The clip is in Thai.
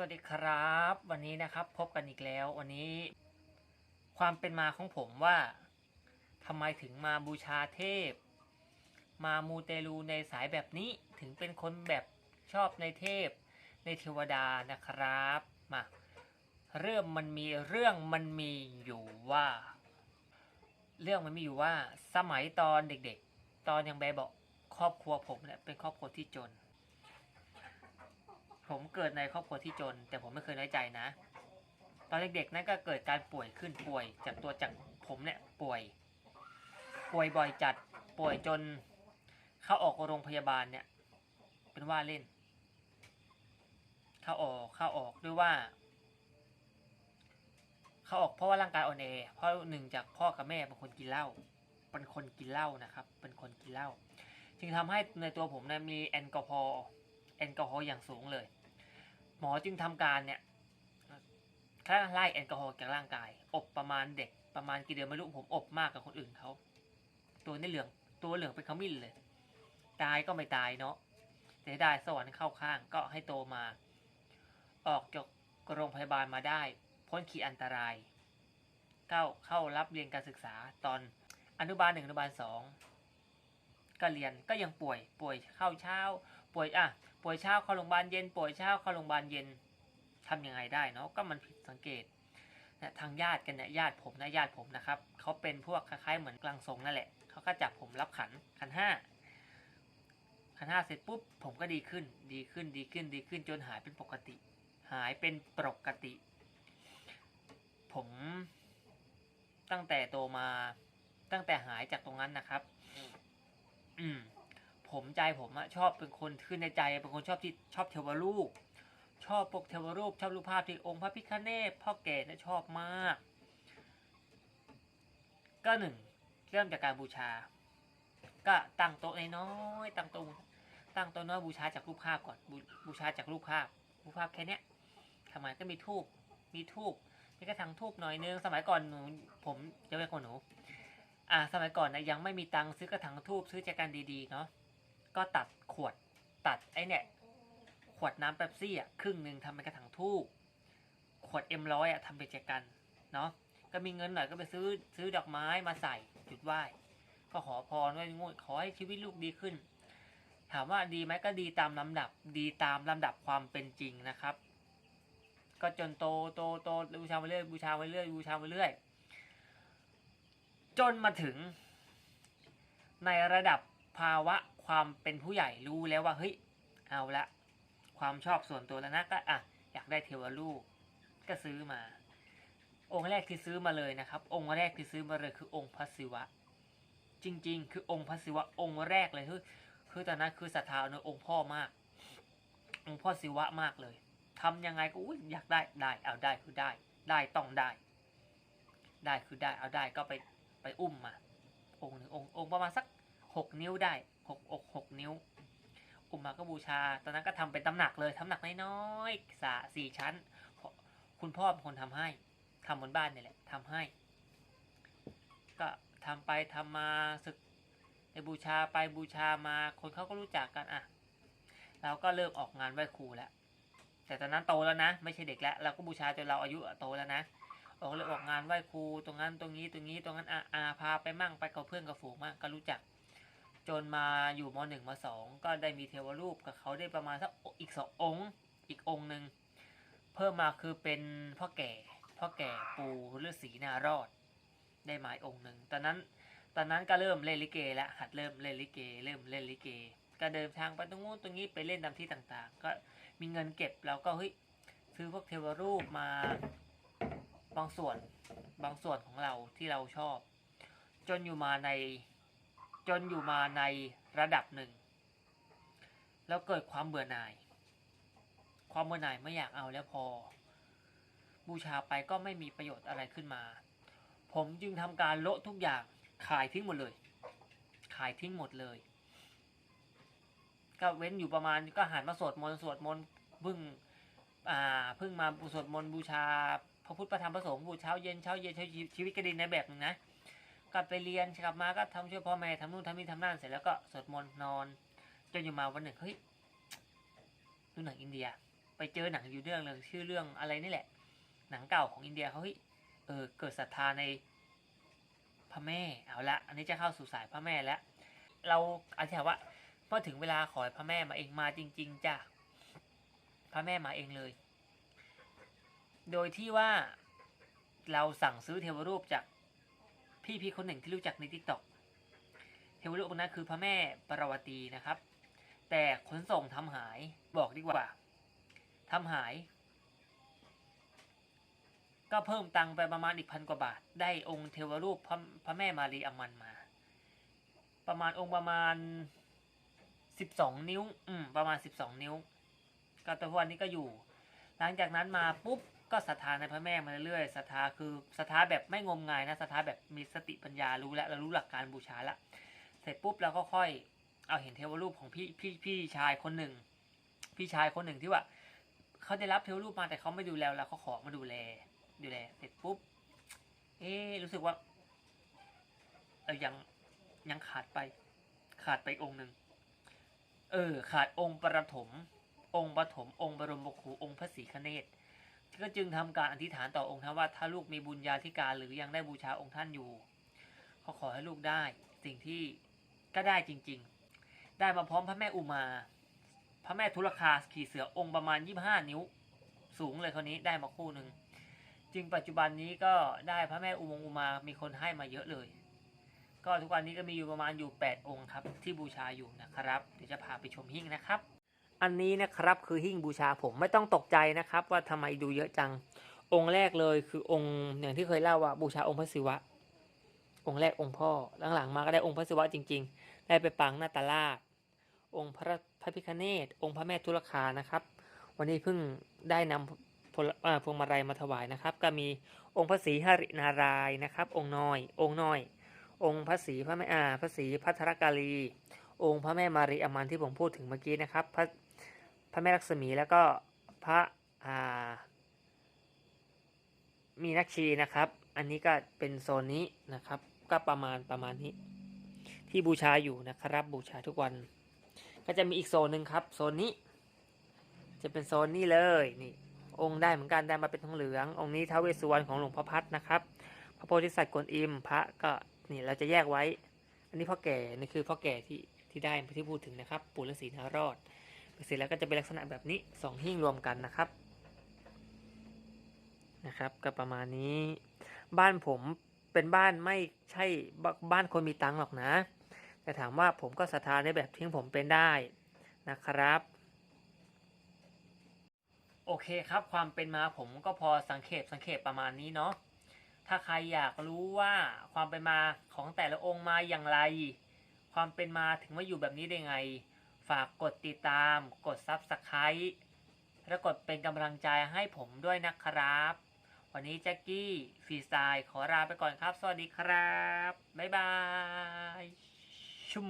สวัสดีครับ วันนี้นะครับพบกันอีกแล้ว วันนี้ ความเป็นมาของผมว่าทำไมถึงมาบูชาเทพ มามูเตลูในสายแบบนี้ถึงเป็นคนแบบชอบในเทพ ในเทวดานะครับมาเรื่องมันมีเรื่องมันมีอยู่ว่า เรื่องมันมีอยู่ว่าสมัยตอนเด็กๆ ตอนยังแบบเบาะครอบครัวผมเนี่ยเป็นครอบครัวที่จน ผมเกิดในครอบครัวที่จน แต่ผมไม่เคยน้อยใจนะ ตอนเด็กๆนั่นก็เกิดการป่วยขึ้นป่วย จากตัวจากผมเนี่ยป่วย ป่วยบ่อยจัดป่วยจน เข้าออกโรงพยาบาลเนี่ย เป็นว่าเล่น เข้าออกเข้าออกด้วยว่า เข้าออกเพราะว่าร่างกายอ่อนแอเพราะหนึ่งจากพ่อกับแม่เป็นคนกินเหล้าเป็นคนกินเหล้านะครับ เป็นคนกินเหล้าจึงทำให้ในตัวผมเนี่ยมีแอลกอฮอล์ แอลกอฮอล์อย่างสูงเลย หมอจึงทำการเนี่ยค่าไล่แอลกอฮอล์จากร่างกาย อบประมาณเด็กประมาณกี่เดือนไม่รู้ผมอบมากกับคนอื่นเขาตัวนี่เหลืองตัวเหลืองเป็นขมิ้นเลย ตายก็ไม่ตายเนาะแต่ได้สวรรค์เข้าข้างก็ให้โตมา ออกจากโรงพยาบาลมาได้ พ้นขีดอันตราย เข้าเข้ารับเรียนการศึกษาตอนอนุบาลหนึ่งอนุบาลสองก็เรียนก็ยังป่วยป่วยเข้าเช้า ป่วยอะ ป่วยเช้าเข้าโรงพยาบาลเย็นป่วยเช้าเข้าโรงพยาบาลเย็นทำยังไงได้เนาะก็มันผิดสังเกตนะทางญาติกันเนี่ยญาติผมนะญาติผมนะครับเขาเป็นพวกคล้ายๆเหมือนกลางทรงนั่นแหละเขาก็จับผมรับขันขันห้าขันห้าเสร็จปุ๊บผมก็ดีขึ้น ดีขึ้นดีขึ้นดีขึ้นจนหายเป็นปกติ หายเป็นปกติ ผมตั้งแต่โตมาตั้งแต่หายจากตรงนั้นนะครับ อืม ผมใจผมอะชอบเป็นคนขึ้นในใจเป็นคนชอบที่ชอบเทวรูป ชอบพวกเทวรูป ชอบรูปภาพที่องค์พระพิฆเนศพ่อแก่นะชอบมาก ก็หนึ่งเริ่มจากการบูชา ก็ตั้งโต๊ะน้อยตั้งโต๊ะตั้งโต๊ะน้อยบูชาจากรูปภาพก่อนบบูชาจากรูปภาพรูปภาพแค่เนี้ยทำไมก็มีทูบมีทูบมีกระถางทูบหน่อยนึงสมัยก่อนหนูผมจะเป็นคนหนูอ่าสมัยก่อนนะยังไม่มีตังค์ซื้อกระถางทูบซื้อจากการดีๆเนาะ ก็ตัดขวดตัดไอ้เนี่ยขวดน้ำเป๊ปซี่อะครึ่งหนึ่งทำเป็นกระถางทูบขวดเอ็มร้อยอะทำเป็นแจกันเนาะก็มีเงินหน่อยก็ไปซื้อซื้อดอกไม้มาใส่จุดไหว้ก็ขอพรว่างวดขอให้ชีวิตลูกดีขึ้น ถามว่าดีไหมก็ดีตามลำดับ ดีตามลำดับความเป็นจริงนะครับ ก็จนโตโตโตบูชาไปเรื่อยบูชาไปเรื่อยบูชาไปเรื่อยจนมาถึง ในระดับภาวะ ความเป็นผู้ใหญ่รู้แล้วว่าเฮ้ยเอาละความชอบส่วนตัวแล้วนะก็อะอยากได้เทวรูปก็ซื้อมา องค์แรกที่ซื้อมาเลยนะครับ องค์แรกที่ซื้อมาเลยคือองค์พระศิวะ จริง ๆ คือองค์พระศิวะองค์แรกเลยคือคือตอนนั้นคือศรัทธาในองค์พ่อมาก องค์พ่อศิวะมากเลยทำยังไงก็อุ้ยอยากได้ได้เอาได้คือได้ ได้ต้องได้ ได้คือได้เอาได้ก็ไปไปอุ้มมา องค์หนึ่งองค์องค์ประมาณสักหกนิ้วได้ หกอกหกนิ้ว อุมาก็บูชา ตอนนั้นก็ทำเป็นตำหนักเลยตำหนักน้อยๆสาสี่ชั้น คุณพ่อเป็นคนทำให้ทำบนบ้านนี่แหละทำให้ ก็ทำไปทำมาศึกในบูชาไปบูชามา คนเขาก็รู้จักกันอะ เราก็เริ่มออกงานไหว้ครูแล้ว แต่ตอนนั้นโตแล้วนะ ไม่ใช่เด็กแล้ว เราก็บูชาจนเราอายุโตแล้วนะออกเลยออกงานไหว้ครูตรงนั้นตรงนี้ตรงนี้ตรงนั้นอาอาพาไปมั่งไปกับเพื่อนกับฝูงมั่งก็รู้จัก จนมาอยู่มหนึ่งมสองก็ได้มีเทวรูปกับเขาได้ประมาณสักอีกสององค์ อีกองค์หนึ่งเพิ่มมาคือเป็นพ่อแก่พ่อแก่ปู่ฤาษีนารอด ได้หมาอีกองค์หนึ่งตอนนั้นตอนนั้นก็เริ่มเล่นลิเกแล้วหัดเริ่มเล่นลิเก เริ่มเล่นลิเก ก็เดินทางไปตรงนู้นตรงนี้ไปเล่นตามที่ต่างๆ ก็มีเงินเก็บเราก็เฮ้ยซื้อพวกเทวรูปมาบางส่วนบางส่วนของเราที่เราชอบ จนอยู่มาใน จนอยู่มาในระดับหนึ่ง แล้วเกิดความเบื่อหน่าย ความเบื่อหน่ายไม่อยากเอาแล้วพอ บูชาไปก็ไม่มีประโยชน์อะไรขึ้นมา ผมจึงทำการโละทุกอย่างขายทิ้งหมดเลย ขายทิ้งหมดเลย ก็เว้นอยู่ประมาณก็หันมาสวดมนต์สวดมนต์พิ่งอ่าพิ่งมาสวดมนต์บูชาพระพุทธพระธรรมพระสงฆ์บูเช้าเย็นเช้าเย็นช้ชีวิตกระดินในแบบหนึ่งนะ กลับไปเรียนกลับมาก็ทำช่วยพ่อแม่ทำนู่นทำนี่ทำนั่นเสร็จแล้วก็สวดมนต์นอนจนอยู่มาวันหนึ่งเฮ้ยดูหนังอินเดีย ไปเจอหนังอยู่เรื่องหนึ่งชื่อเรื่องอะไรนี่แหละ หนังเก่าของอินเดียเขาเฮ้ยเออเกิดศรัทธาในพระแม่เอาละอันนี้จะเข้าสู่สายพระแม่แล้ว เราอธิษฐานว่าพอถึงเวลาขอให้พระแม่มาเองมาจริง ๆจ้ะพระแม่มาเองเลย โดยที่ว่าเราสั่งซื้อเทวรูปจาก พี่พี่คนหนึ่งที่รู้จักในทิกตอกเทวรูปองค์นั้นคือพระแม่ปรวตีนะครับ แต่ขนส่งทำหายบอกดีกว่าทำหาย ก็เพิ่มตังค์ไปประมาณอีกพันกว่าบาท ได้องค์เทวรูปพระพระแม่มารีอมันมา ประมาณองค์ประมาณสิบสองนิ้ว อืม ประมาณสิบสองนิ้วก็แตัววันนี้ก็อยู่ หลังจากนั้นมาปุ๊บ ก็ศรัทธาในพระแม่มาเรื่อยๆศรัทธาคือศรัทธาแบบไม่งมงายนะศรัทธาแบบมีสติปัญญารู้แล้วเรารู้หลักการบูชาละ เสร็จปุ๊บเราก็ค่อยเอาเห็นเทวรูปของพี่พี่พี่ชายคนหนึ่ง พี่ชายคนหนึ่งที่ว่าเขาได้รับเทวรูปมาแต่เขาไม่ดูแลเราเขาขอมาดูแลดูแล เสร็จปุ๊บ เอ๊รู้สึกว่าเออยังยังขาดไป ขาดไปองค์หนึ่งเออ ขาดองค์ประถม องค์ปฐมองค์บรมบครูองค์พระศรีคเนศ ก็จึงทำการอธิษฐานต่อองค์ท่านว่าถ้าลูกมีบุญญาธิการหรือยังได้บูชาองค์ท่านอยู่ก็ขอให้ลูกได้สิ่งที่ก็ได้จริง ๆ ได้มาพร้อมพระแม่อุมา พระแม่ทุลคาขี่เสือองค์ประมาณ 25 นิ้ว สูงเลยคนนี้ได้มาคู่หนึ่งจึงปัจจุบันนี้ก็ได้พระแม่อุมงอุมา มีคนให้มาเยอะเลย ก็ทุกวันนี้ก็มีอยู่ประมาณอยู่ 8 องค์ครับ ที่บูชาอยู่นะครับ เดี๋ยวจะพาไปชมหิ้งนะครับ อันนี้นะครับคือหิ้งบูชาผมไม่ต้องตกใจนะครับ ว่าทำไมดูเยอะจัง องค์แรกเลยคือองค์อย่างที่เคยเล่าว่าบูชาองค์พระศิวะ องค์แรกองค์พ่อหลังๆมาก็ได้องค์พระศิวะจริง ๆ ได้ไปปังนาตาลาดองค์พระพระพิคเนตองค์พระแม่ทุลคานะครับ วันนี้เพิ่งได้นำพลอ่าพวงมาลัยมาถวายนะครับ ก็มีองค์พระศรีหรินารายนะครับ องค์น้อย องค์น้อย องค์พระศรีพระแม่อาพระศรีพัทรกาลี องค์พระแม่มารีอมันที่ผมพูดถึงเมื่อกี้นะครับพระ พระแม่ลักษมีแล้วก็พระมีนักชีนะครับ อันนี้ก็เป็นโซนนี้นะครับ ก็ประมาณประมาณนี้ ที่บูชาอยู่นะครับ บูชาทุกวัน ก็จะมีอีกโซนหนึ่งครับ โซนนี้ จะเป็นโซนนี้เลยนี่ องค์ได้เหมือนกันได้มาเป็นทองเหลือง องค์นี้ท้าวเวสสุวรรณของหลวงพ่อพัดนะครับ พระโพธิสัตว์กวนอิมพระก็นี่เราจะแยกไว้ อันนี้พ่อแก่นี่คือพ่อแก่ที่ที่ได้ที่พูดถึงนะครับ ปู่ฤาษีนารอด เสร็จแล้วก็จะเป็นลักษณะแบบนี้สองหิ้งรวมกันนะครับนะครับก็ประมาณนี้ บ้านผมเป็นบ้านไม่ใช่บ้านคนมีตังค์หรอกนะ แต่ถามว่าผมก็ศรัทธาในแบบที่ผมเป็นได้นะครับ โอเคครับความเป็นมาผมก็พอสังเกตสังเกตประมาณนี้เนาะถ้าใครอยากรู้ว่าความเป็นมาของแต่ละองค์มาอย่างไร ความเป็นมาถึงมาอยู่แบบนี้ได้ไง ฝากกดติดตาม กด Subscribe และกดเป็นกำลังใจให้ผมด้วยนะครับ วันนี้แจ็คกี้ฟรีสไตล์ขอลาไปก่อนครับ สวัสดีครับ บ๊ายบาย ชุ่ม